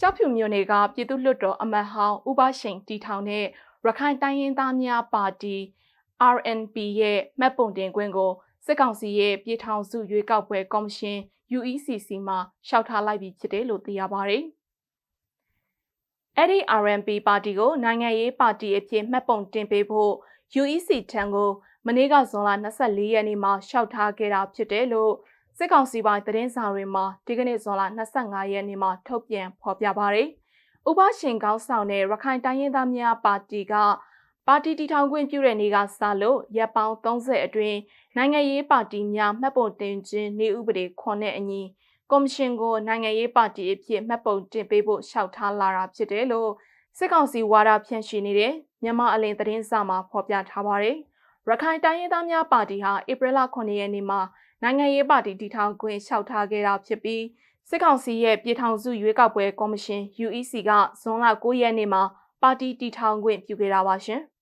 ကြောက်ဖြူမြို့နယ်ကပြည်သူ့လွှတ်တော်အမတ်ဟောင်းဥပရှိန်တီထောင်တဲ့ရခိုင်တိုင်းရင်းသားများပါတီ RNP ရဲ့မှတ်ပုံတင်ခွင့်ကိုစစ်ကောင်စီရဲ့ပြည်ထောင်စုရွေးကောက်ပွဲကော်မရှင် UECC မှာရှောက်ထားလိုက်ပြီဖြစ်တယ်လို့သိရပါဗျ။အဲ့ဒီ RNP ပါတီကိုနိုင်ငံရေးပါတီအဖြစ်မှတ်ပုံတင်ပေးဖို့ UEC ထံကိုမနေ့ကဇွန်လ24ရက်နေ့မှာရှောက်ထားခဲ့တာဖြစ်တယ်လို့ စစ်ကောင်စီပိုင်းသတင်းစာတွေမှာဒီကနေ့ဇွန်လ25ရက်နေ့မှာထုတ်ပြန်ဖော်ပြပါရယ်။ဥပရှင်ကောင်းဆောင်တဲ့ရခိုင်တိုင်းရင်းသားများပါတီကပါတီတည်ထောင်ခွင့်ပြုတဲ့နေ့ကစလို့ရပ်ပေါင်း30အတွင်းနိုင်ငံရေးပါတီများမှတ်ပုံတင်ခြင်းနေဥပဒေခွန်နဲ့အညီကော်မရှင်ကိုနိုင်ငံရေးပါတီအဖြစ်မှတ်ပုံတင်ပေးဖို့လျှောက်ထားလာတာဖြစ်တယ်လို့စစ်ကောင်စီဝါဒဖြန့်ရှိနေတဲ့မြန်မာအလင်းသတင်းစာမှာဖော်ပြထားပါတယ်။ရခိုင်တိုင်းရင်းသားများပါတီဟာဧပြီလ9ရက်နေ့မှာ နိုင်ငံရေးပါတီတည်ထောင်ခွင့်လျှောက်ထားခဲ့တာဖြစ်ပြီးစစ်ကောင်စီရဲ့ပြည်ထောင်စုရွေးကောက်ပွဲကော်မရှင် UEC ကဇွန်လ9ရက်နေ့မှာပါတီတည်ထောင်ခွင့်ပြုခဲ့တာပါရှင်။